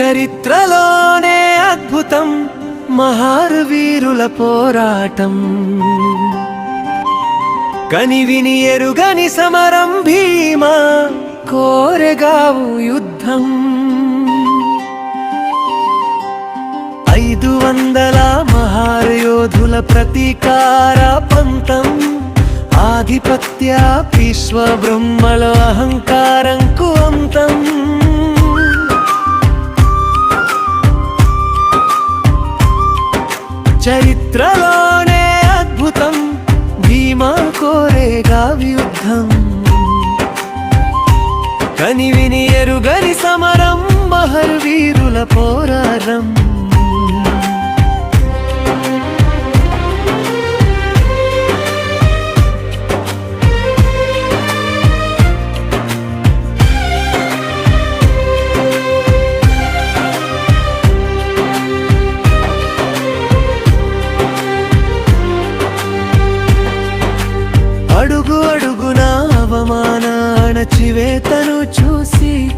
చరిత్రలోనే అద్భుతం మహారు వీరుల పోరాటం. కనివిని ఎరుగని సమరం భీమా కోరెగావు యుద్ధం. ఐదు వందల మహారయోధుల ప్రతీకార పంతం ఆధిపత్య విశ్వ బ్రహ్మల అహంకారంకు అంతం. చరిత్రలోనే అద్భుతం భీమా కోరేగా యుద్ధం. కనివిని ఎరుగని సమరం మహర్వీరుల పోరారం తను చూసి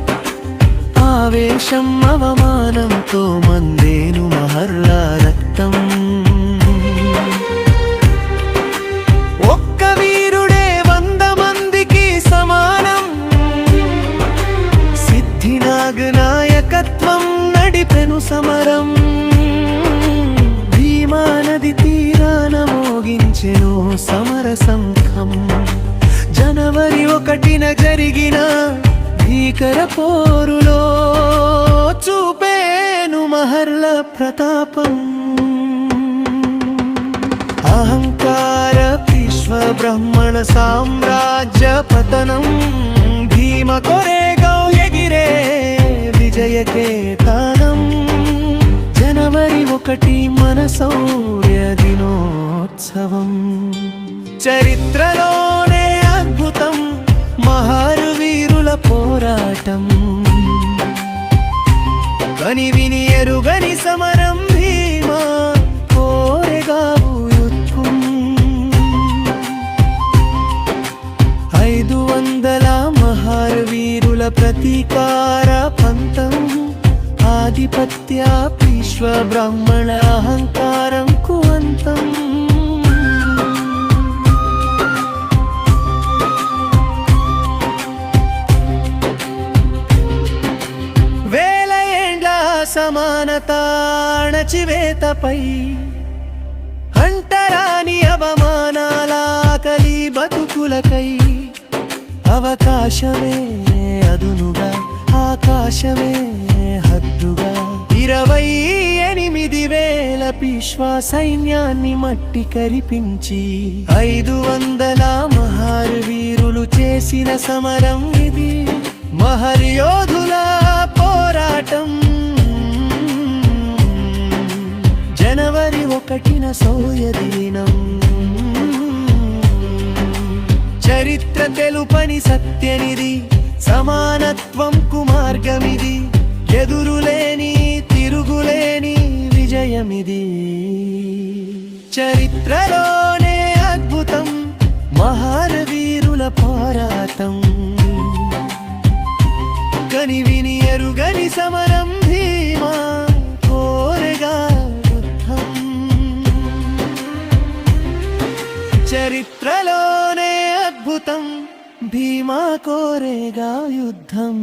ఆవేశం అవమానంతో మందేను మహర్లా రక్తం. ఒక్క వీరుడే వంద మందికి సమానం. సిద్ధినాగ్ నాయకత్వం నడిపెను సమరం. భీమా తీరాన మోగించెను సమర సంఘం. జనవరి ఒకటిన జరిగిన భీకర పోరులో చూపేను మహర్ల ప్రతాపం. అహంకార విశ్వ బ్రహ్మణ సామ్రాజ్య పతనం. భీమ కొరేగా ఎగిరే విజయ జనవరి ఒకటి మన సౌర్య దినోత్సవం. చరిత్రలో పోరాటం. కని విని ఎరుగని సమరం భీమా కోరెగావు యుద్ధం ఐదు వందల మహారు వీరుల ప్రతీకార పంతం ఆధిపత్య విశ్వ బ్రాహ్మణ అహంకారం కువంతం సమానత అణచివేతపై అంటరాని అవమానాల ఆకలి బతుకులకై అవకాశమే అదునుగా ఆకాశమే హద్దుగా. ఇరవై ఎనిమిది వేల పిశ్వా సైన్యాన్ని మట్టి కరిపించి ఐదు వందల మహారు వీరులు చేసిన సమరం ఇది. మహర్యోధుల కఠిన సౌయదీనం. చరిత్ర తెలుపని సత్యనిది సమానత్వం కుమార్గమిది ఎదురులేని తిరుగులేని విజయమిది. చరిత్రలోనే అద్భుతం భీమా కోరేగా యుద్ధం.